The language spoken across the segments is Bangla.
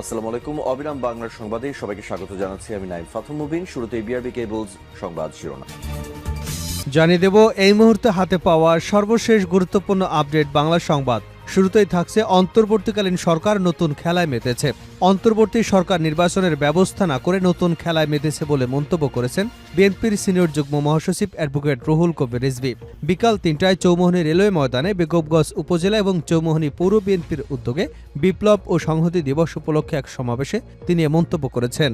আসসালামু আলাইকুম। অবিরাম বাংলার সংবাদে সবাইকে স্বাগত জানাচ্ছি আমি নাইম ফাতুম মুবিন। শুরুতে বিআরবি কেবলস সংবাদ শিরোনাম। জানিয়ে দেব, এই মুহূর্তে হাতে পাওয়া সর্বশেষ গুরুত্বপূর্ণ আপডেট বাংলা সংবাদ। শুরুতেই থাকছে অন্তর্বর্তীকালীন সরকার নতুন খেলায় মেতেছে। অন্তর্বর্তী সরকার নির্বাচনের ব্যবস্থা না করে নতুন খেলায় মেতেছে বলে মন্তব্য করেছেন বিএনপির সিনিয়র যুগ্ম মহাসচিব অ্যাডভোকেট রুহুল কবির রিজভি। বিকাল তিনটায় চৌমোহনী রেলওয়ে ময়দানে বেগবগঞ্জ উপজেলা এবং চৌমোহনী পৌর বিএনপির উদ্যোগে বিপ্লব ও সংহতি দিবস উপলক্ষে এক সমাবেশে তিনি এ মন্তব্য করেছেন।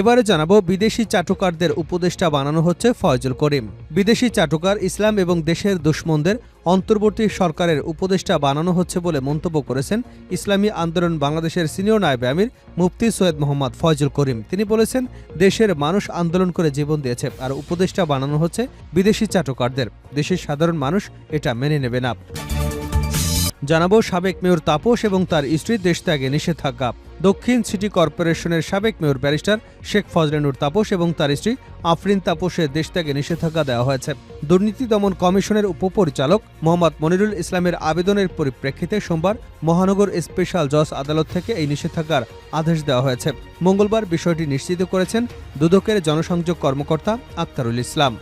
এবারে জানাব বিদেশি চাটুকারদের উপদেষ্টা বানানো হচ্ছে ফয়জুল করিম। বিদেশি চাটুকার ইসলাম এবং দেশের দুশ্মনদের অন্তর্বর্তী সরকারের উপদেষ্টা বানানো হচ্ছে বলে মন্তব্য করেছেন ইসলামী আন্দোলন বাংলাদেশের সিনিয়র নায়েবে আমির মুফতি সৈয়দ মোহাম্মদ ফয়জুল করিম। তিনি বলেছেন, দেশের মানুষ আন্দোলন করে জীবন দিয়েছে আর উপদেষ্টা বানানো হচ্ছে বিদেশি চাটুকারদের। দেশের সাধারণ মানুষ এটা মেনে নেবে না। জানাব সাবেক মেয়র তাপস এবং তার স্ত্রীর দেশ ত্যাগে নিষেধাজ্ঞা। দক্ষিণ সিটি কর্পোরেশনের সাবেক মেয়র ব্যারিস্টার শেখ ফজলেনুর তাপস এবং তার স্ত্রী আফরিন তাপসের দেশ ত্যাগে নিষেধাজ্ঞা দেওয়া হয়েছে। দুর্নীতি দমন কমিশনের উপপরিচালক মোহাম্মদ মনিরুল ইসলামের আবেদনের পরিপ্রেক্ষিতে সোমবার মহানগর স্পেশাল জজ আদালত থেকে এই নিষেধাজ্ঞার আদেশ দেওয়া হয়েছে। মঙ্গলবার বিষয়টি নিশ্চিত করেছেন দুদকের জনসংযোগ কর্মকর্তা আক্তারুল ইসলাম।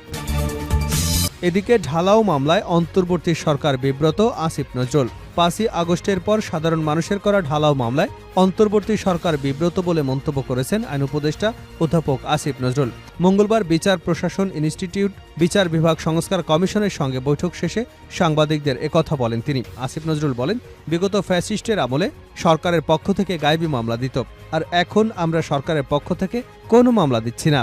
এদিকে ঢালাও মামলায় অন্তর্বর্তী সরকার বিব্রত আসিফ নজরুল। পাঁচই আগস্টের পর সাধারণ মানুষের করা ঢালাও মামলায় অন্তর্বর্তী সরকার বিব্রত বলে মন্তব্য করেছেন আইন উপদেষ্টা অধ্যাপক আসিফ নজরুল। মঙ্গলবার বিচার প্রশাসন ইনস্টিটিউট বিচার বিভাগ সংস্কার কমিশনের সঙ্গে বৈঠক শেষে সাংবাদিকদের একথা বলেন তিনি। আসিফ নজরুল বলেন, বিগত ফ্যাসিস্টের আমলে সরকারের পক্ষ থেকে গায়েবী মামলা দিত, আর এখন আমরা সরকারের পক্ষ থেকে কোনো মামলা দিচ্ছি না।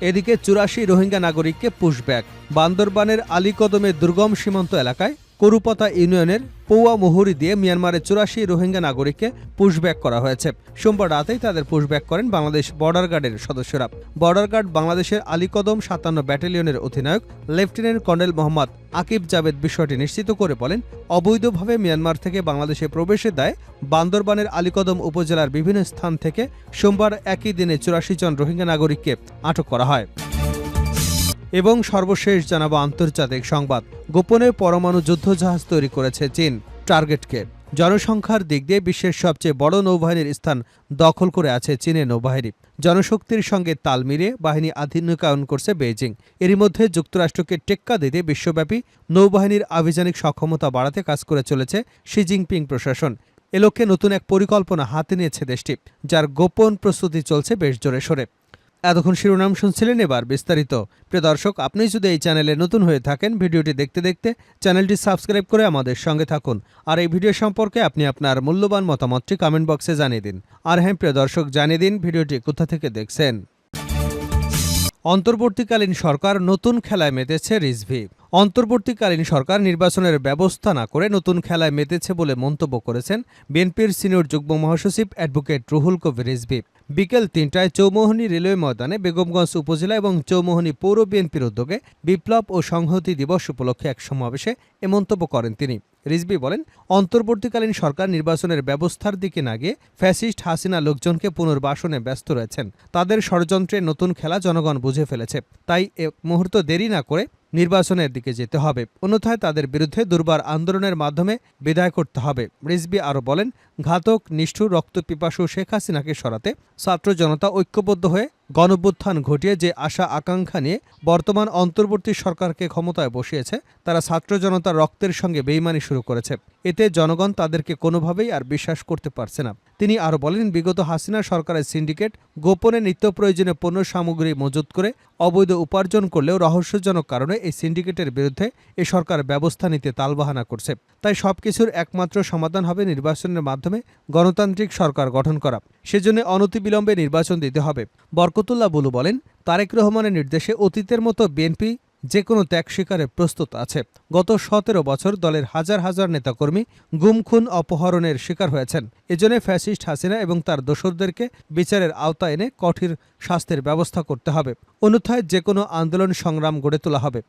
এদিকে চুরাশি রোহিঙ্গা নাগরিককে পুশব্যাক বান্দরবানের আলীকদমের দুর্গম সীমান্ত এলাকায় করুপতা ইউনিয়নের পৌয়া মুহুরি দিয়ে মিয়ানমারের চুরাশি রোহিঙ্গা নাগরিককে পুশব্যাক করা হয়েছে। সোমবার রাতেই তাদের পুশব্যাক করেন বাংলাদেশ বর্ডার গার্ডের সদস্যরা। বর্ডার গার্ড বাংলাদেশের আলীকদম সাতান্ন ব্যাটালিয়নের অধিনায়ক লেফটেন্যান্ট কর্নেল মোহাম্মদ আকিব জাবেদ বিষয়টি নিশ্চিত করে বলেন, অবৈধভাবে মিয়ানমার থেকে বাংলাদেশে প্রবেশের দায় বান্দরবানের আলীকদম উপজেলার বিভিন্ন স্থান থেকে সোমবার একই দিনে চুরাশি জন রোহিঙ্গা নাগরিককে আটক করা হয়। এবং সর্বশেষ জানাব আন্তর্জাতিক সংবাদ। গোপনে পরমাণু যুদ্ধজাহাজ তৈরি করেছে চীন, টার্গেটকে। জনসংখ্যার দিক দিয়ে বিশ্বের সবচেয়ে বড় নৌবাহিনীর স্থান দখল করে আছে চীনের নৌবাহিনী। জনশক্তির সঙ্গে তাল মিলিয়ে বাহিনী আধুনিকায়ন করছে বেইজিং। এরই মধ্যে যুক্তরাষ্ট্রকে টেক্কা দিতে বিশ্বব্যাপী নৌবাহিনীর আভিযানিক সক্ষমতা বাড়াতে কাজ করে চলেছে শি জিনপিং প্রশাসন। এ লক্ষ্যে নতুন এক পরিকল্পনা হাতে নিয়েছে দেশটি, যার গোপন প্রস্তুতি চলছে বেশ জোরে সোরে। এতক্ষণ শিরোনাম শুনছিলেন এবার বিস্তারিত। প্রিয় দর্শক, আপনি যদি এই চ্যানেলে নতুন হয়ে থাকেন, ভিডিওটি দেখতে দেখতে চ্যানেলটি সাবস্ক্রাইব করে আমাদের সঙ্গে থাকুন। আর এই ভিডিও সম্পর্কে আপনি আপনার মূল্যবান মতামতটি কমেন্ট বক্সে জানিয়ে দিন। আর হ্যাঁ প্রিয় দর্শক, জানিয়ে দিন ভিডিওটি কোথা থেকে দেখছেন। অন্তর্বর্তীকালীন সরকার নতুন খেলায় মেতেছে রিজভি। অন্তর্বর্তীকালীন সরকার নির্বাচনের ব্যবস্থা না করে নতুন খেলায় মেতেছে বলে মন্তব্য করেছেন বিএনপির সিনিয়র যুগ্ম মহাসচিব অ্যাডভোকেট রুহুল কবির রিজভি। বিকেল তিনটায় চৌমোহনী রেলওয়ে ময়দানে বেগমগঞ্জ উপজেলা এবং চৌমোহনী পৌর বিএনপির উদ্যোগে বিপ্লব ও সংহতি দিবস উপলক্ষে এক সমাবেশে এ মন্তব্য করেন তিনি। রিজবি বলেন, অন্তর্বর্তীকালীন সরকার নির্বাচনের ব্যবস্থার দিকে না গিয়ে ফ্যাসিস্ট হাসিনা লোকজনকে পুনর্বাসনে ব্যস্ত রয়েছেন। তাদের ষড়যন্ত্রে নতুন খেলা জনগণ বুঝে ফেলেছে। তাই এক মুহূর্ত দেরি না করে নির্বাচনের দিকে যেতে হবে। অন্যথায় তাদের বিরুদ্ধে দুর্বার আন্দোলনের মাধ্যমে বিদায় করতে হবে। রিজবি আরও বলেন, ঘাতক, নিষ্ঠুর রক্তপিপাসু শেখ হাসিনাকে সরাতে ছাত্র জনতা ঐক্যবদ্ধ হয়ে গণভ্যুত্থান ঘটিয়ে যে আশা আকাঙ্ক্ষা নিয়ে বর্তমান অন্তর্বর্তী সরকারকে ক্ষমতায় বসিয়েছে, তারা ছাত্র জনতার রক্তের সঙ্গে বেইমানি শুরু করেছে। এতে জনগণ তাদেরকে কোনোভাবেই আর বিশ্বাস করতে পারছে না। তিনি আরও বলেন, বিগত হাসিনা সরকারের সিন্ডিকেট গোপনে নিত্য প্রয়োজনীয় পণ্য সামগ্রী মজুত করে অবৈধ উপার্জন করলেও রহস্যজনক কারণে এই সিন্ডিকেটের বিরুদ্ধে এ সরকার ব্যবস্থা নিতে তালবাহানা করছে। তাই সবকিছুর একমাত্র সমাধান হবে নির্বাচনের মাধ্যমে গণতান্ত্রিক সরকার গঠন করা। সেজন্য অনতিবিলম্বে নির্বাচন দিতে হবে। বরকতুল্লাহ বুলু বলেন, তারেক রহমানের নির্দেশে অতীতের মতো বিএনপি যে কোনো ত্যাগ শিকারে প্রস্তুত আছে। গত সতেরো বছর দলের হাজার হাজার নেতাকর্মী গুমখুন অপহরণের শিকার হয়েছেন। এজন্য ফ্যাসিস্ট হাসিনা এবং তার দোসরদেরকে বিচারের আওতা এনে কঠিন শাস্তির ব্যবস্থা করতে হবে। অন্যথায় যে কোনো আন্দোলন সংগ্রাম গড়ে তোলা হবে।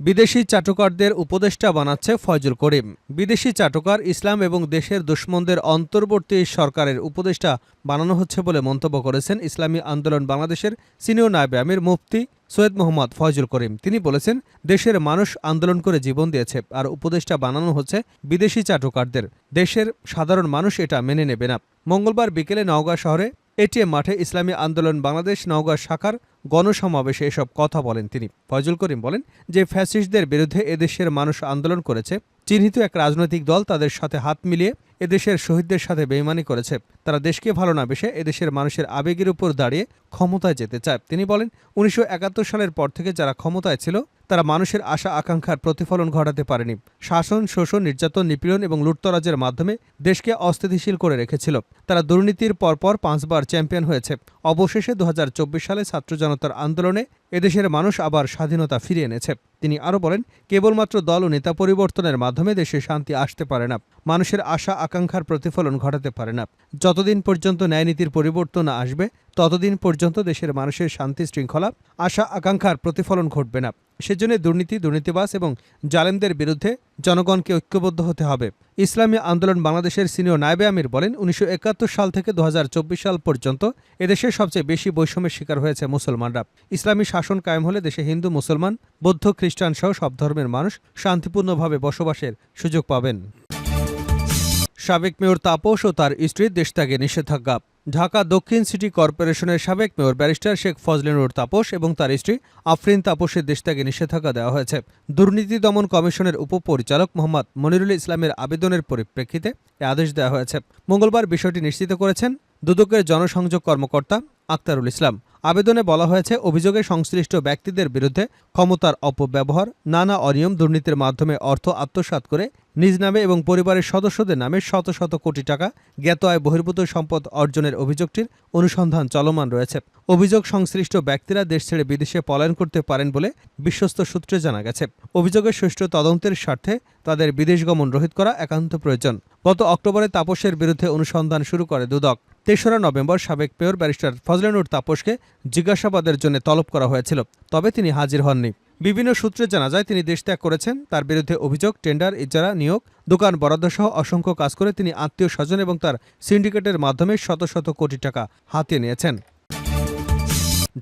বিদেশি চাটুকারদের উপদেষ্টা বানাচ্ছে ফয়জুল করিম। বিদেশি চাটুকার ইসলাম এবং দেশের দুশ্মনদের অন্তর্বর্তী সরকারের উপদেষ্টা বানানো হচ্ছে বলে মন্তব্য করেছেন ইসলামী আন্দোলন বাংলাদেশের সিনিয়র নায়বে আমির মুফতি সৈয়দ মোহাম্মদ ফয়জুল করিম। তিনি বলেছেন, দেশের মানুষ আন্দোলন করে জীবন দিয়েছে আর উপদেষ্টা বানানো হচ্ছে বিদেশি চাটুকারদের। দেশের সাধারণ মানুষ এটা মেনে নেবে না। মঙ্গলবার বিকেলে নওগাঁ শহরে এটিএম মাঠে ইসলামী আন্দোলন বাংলাদেশ নওগাঁ শাখার গণসমাবেশে এসব কথা বলেন তিনি। ফয়জুল করিম বলেন যে, ফ্যাসিস্টদের বিরুদ্ধে এদেশের মানুষ আন্দোলন করেছে। চিহ্নিত এক রাজনৈতিক দল তাদের সাথে হাত মিলিয়ে এদেশের শহীদদের সাথে বেইমানি করেছে। তারা দেশকে ভালো না বেসে এদেশের মানুষের আবেগের উপর দাঁড়িয়ে ক্ষমতায় যেতে চায়। তিনি বলেন, উনিশশো একাত্তর সালের পর থেকে যারা ক্ষমতায় ছিল, তারা মানুষের আশা আকাঙ্ক্ষার প্রতিফলন ঘটাতে পারেনি। শাসন, শোষণ, নির্যাতন, নিপীড়ন এবং লুটতরাজের মাধ্যমে দেশকে অস্থিতিশীল করে রেখেছিল। তারা দুর্নীতির পরপর পাঁচবার চ্যাম্পিয়ন হয়েছে। অবশেষে দু হাজার চব্বিশ সালে ছাত্র জনতার আন্দোলনে এদেশের মানুষ আবার স্বাধীনতা ফিরিয়ে এনেছে। তিনি আরও বলেন, কেবলমাত্র দল ও নেতা পরিবর্তনের মাধ্যমে দেশে শান্তি আসতে পারে না। মানুষের আশা আকাঙ্ক্ষার প্রতিফলন ঘটাতে পারে না। যতদিন পর্যন্ত ন্যায়নীতির পরিবর্তন আসবে ততদিন পর্যন্ত দেশের মানুষের শান্তি শৃঙ্খলা, আশা, আকাঙ্ক্ষার প্রতিফলন ঘটবে না। সেজন্য দুর্নীতি দুর্নীতিবাস এবং জালেমদের বিরুদ্ধে জনগণকে ঐক্যবদ্ধ হতে হবে। ইসলামী আন্দোলন বাংলাদেশের সিনিয়র নায়বে আমির বলেন, উনিশশো একাত্তর সাল থেকে দু হাজার চব্বিশ সাল পর্যন্ত এদেশে সবচেয়ে বেশি বৈষম্যের শিকার হয়েছে মুসলমানরা। ইসলামী শাসন কায়েম হলে দেশে হিন্দু, মুসলমান, বৌদ্ধ, খ্রিস্টান সহ সব ধর্মের মানুষ শান্তিপূর্ণভাবে বসবাসের সুযোগ পাবেন। সাবেক মেয়র তাপস ও তার স্ত্রীর দেশত্যাগে নিষেধাজ্ঞা। ঢাকা দক্ষিণ সিটি কর্পোরেশনের সাবেক মেয়র ব্যারিস্টার শেখ ফজলিনুর তাপস এবং তার স্ত্রী আফরিন তাপসের দেশত্যাগে নিষেধাজ্ঞা দেওয়া হয়েছে। দুর্নীতি দমন কমিশনের উপপরিচালক মোহাম্মদ মনিরুল ইসলামের আবেদনের পরিপ্রেক্ষিতে এ আদেশ দেওয়া হয়েছে। মঙ্গলবার বিষয়টি নিশ্চিত করেছেন দুদকের জনসংযোগ কর্মকর্তা আক্তারুল ইসলাম। আবেদনে বলা হয়েছে, অভিযোগে সংশ্লিষ্ট ব্যক্তিদের বিরুদ্ধে ক্ষমতার অপব্যবহার, নানা অনিয়ম দুর্নীতির মাধ্যমে অর্থ আত্মসাৎ করে নিজ নামে এবং পরিবারের সদস্যদের নামে শত শত কোটি টাকা জ্ঞাত আয় বহির্ভূত সম্পদ অর্জনের অভিযোগটির অনুসন্ধান চলমান রয়েছে। অভিযোগ সংশ্লিষ্ট ব্যক্তিরা দেশ ছেড়ে বিদেশে পলায়ন করতে পারেন বলে বিশ্বস্ত সূত্রে জানা গেছে। অভিযোগের সুষ্ঠু তদন্তের স্বার্থে তাদের বিদেশ গমন রোহিত করা একান্ত প্রয়োজন। গত অক্টোবরে তাপসের বিরুদ্ধে অনুসন্ধান শুরু করে দুদক। তেসরা নভেম্বর সাবেক মেয়র ব্যারিস্টার ফজলেনুর তাপসকে জিজ্ঞাসাবাদের জন্য তলব করা হয়েছিল, তবে তিনি হাজির হননি। বিভিন্ন সূত্রে জানা যায়, তিনি দেশ ত্যাগ করেছেন, তার বিরুদ্ধে অভিযোগ, টেন্ডার, ইজারা, নিয়োগ, দোকান বরাদ্দসহ অসংখ্য কাজ করে তিনি আত্মীয় স্বজন এবং তার সিন্ডিকেটের মাধ্যমে শত শত কোটি টাকা হাতিয়ে নিয়েছেন।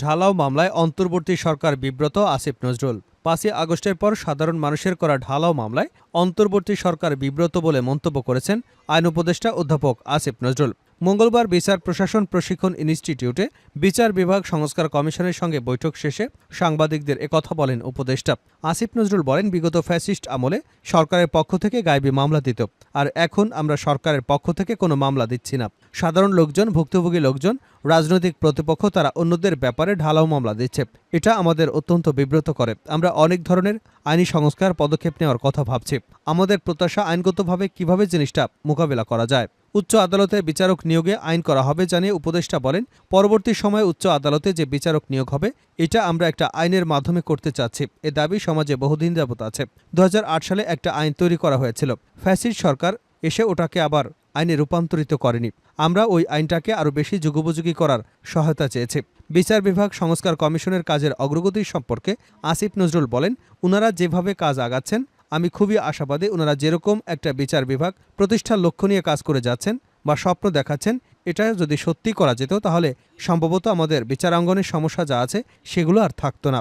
ঢালাও মামলায় অন্তর্বর্তী সরকার বিব্রত আসিফ নজরুল। পাঁচই আগস্টের পর সাধারণ মানুষের করা ঢালাও মামলায় অন্তর্বর্তী সরকার বিব্রত বলে মন্তব্য করেছেন আইন উপদেষ্টা অধ্যাপক আসিফ নজরুল। মঙ্গলবার বিচার প্রশাসন প্রশিক্ষণ ইনস্টিটিউটে বিচার বিভাগ সংস্কার কমিশনের সঙ্গে বৈঠক শেষে সাংবাদিকদের একথা বলেন উপদেষ্টা। আসিফ নজরুল বলেন, বিগত ফ্যাসিস্ট আমলে সরকারের পক্ষ থেকে গায়েবী মামলা দিত, আর এখন আমরা সরকারের পক্ষ থেকে কোনো মামলা দিচ্ছি না। সাধারণ লোকজন, ভুক্তভোগী লোকজন, রাজনৈতিক প্রতিপক্ষ তারা অন্যদের ব্যাপারে ঢালাও মামলা দিচ্ছে। এটা আমাদের অত্যন্ত বিব্রত করে। আমরা অনেক ধরনের আইনি সংস্কার পদক্ষেপ নেওয়ার কথা ভাবছি। আমাদের প্রত্যাশা আইনগতভাবে কীভাবে জিনিসটা মোকাবেলা করা যায়? উচ্চ আদালতে বিচারক নিয়োগে আইন করা হবে জানিয়ে উপদেষ্টা বলেন, পরবর্তী সময়ে উচ্চ আদালতে যে বিচারক নিয়োগ হবে, এটা আমরা একটা আইনের মাধ্যমে করতে চাচ্ছি। এ দাবি সমাজে বহুদিন যাবত আছে। দু হাজার আট সালে একটা আইন তৈরি করা হয়েছিল। ফ্যাসিস্ট সরকার এসে ওটাকে আবার আইনে রূপান্তরিত করেনি। আমরা ওই আইনটাকে আরও বেশি যুগোপযোগী করার সহায়তা চেয়েছি। বিচার বিভাগ সংস্কার কমিশনের কাজের অগ্রগতি সম্পর্কে আসিফ নজরুল বলেন, উনারা যেভাবে কাজ আগাচ্ছেন আমি খুবই আশাবাদী ওনারা যেরকম একটা বিচার বিভাগ, প্রতিষ্ঠার লক্ষ্য নিয়ে কাজ করে যাচ্ছেন বা স্বপ্ন দেখাচ্ছেন, এটা যদি সত্যি করা যেত তাহলে সম্ভবত আমাদের বিচারাঙ্গনের সমস্যা যা আছে সেগুলো আর থাকতো না।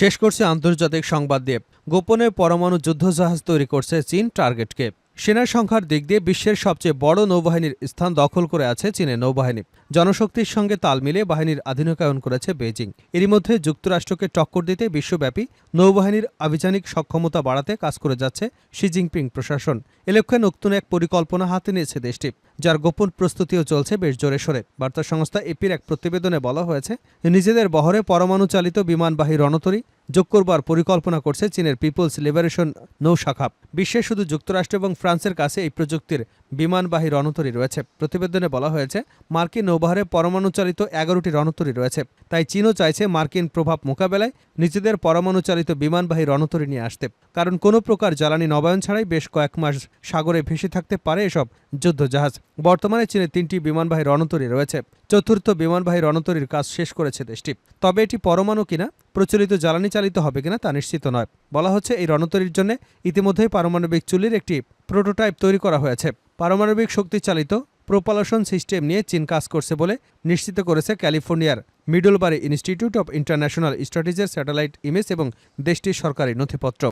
শেষ করছে আন্তর্জাতিক সংবাদ দিয়ে গোপনে পরমাণু যুদ্ধজাহাজ তৈরি করছে চীন টার্গেটকে। সেনা সংখ্যার দিক দিয়ে বিশ্বের সবচেয়ে বড় নৌবাহিনীর স্থান দখল করে আছে চীনের নৌবাহিনী। জনশক্তির সঙ্গে তাল মিলিয়ে বাহিনীর আধুনিকায়ন করেছে বেজিং এরই মধ্যে যুক্তরাষ্ট্রকে টক্কর দিতে বিশ্বব্যাপী নৌবাহিনীর আভিযানিক সক্ষমতা বাড়াতে কাজ করে যাচ্ছে শি জিনপিং প্রশাসন। এ লক্ষ্যে নতুন এক পরিকল্পনা হাতে নিয়েছে দেশটি, যার গোপন প্রস্তুতিও চলছে বেশ জোরে সোরে। বার্তা সংস্থা এপির এক প্রতিবেদনে বলা হয়েছে, নিজেদের বহরে পরমাণু চালিত বিমানবাহী রণতরী যোগ করবার পরিকল্পনা করছে চীনের পিপলস লিবারেশন নৌ শাখা বিশ্বে শুধু যুক্তরাষ্ট্র এবং ফ্রান্সের কাছে এই প্রযুক্তির বিমানবাহী রণতরী রয়েছে। প্রতিবেদনে বলা হয়েছে, মার্কিন নৌবাহরে পরমাণু চালিত এগারোটি রণতরী রয়েছে। তাই চীনও চাইছে মার্কিন প্রভাব মোকাবেলায় নিজেদের পরমাণু চালিত বিমানবাহী রণতরী নিয়ে আসতে। কারণ কোনো প্রকার জ্বালানি নবায়ন ছাড়াই বেশ কয়েক মাস সাগরে ভেসে থাকতে পারে এসব যুদ্ধজাহাজ। বর্তমানে চীনে তিনটি বিমানবাহী রণতরী রয়েছে। চতুর্থ বিমানবাহী রণতরীর কাজ শেষ করেছে দেশটি। তবে এটি পরমাণু কিনা, প্রচলিত জ্বালানি চালিত হবে কিনা তা নিশ্চিত নয়। বলা হচ্ছে, এই রণতরীর জন্য ইতিমধ্যেই পারমাণবিক চুল্লির একটি প্রোটোটাইপ তৈরি করা হয়েছে। পারমাণবিক শক্তি চালিত প্রোপালশন সিস্টেম নিয়ে চীন কাজ করছে বলে নিশ্চিত করেছে ক্যালিফোর্নিয়ার মিডলবারি ইনস্টিটিউট অব ইন্টারন্যাশনাল স্ট্র্যাটেজির স্যাটেলাইট ইমেজ এবং দেশটির সরকারি নথিপত্র।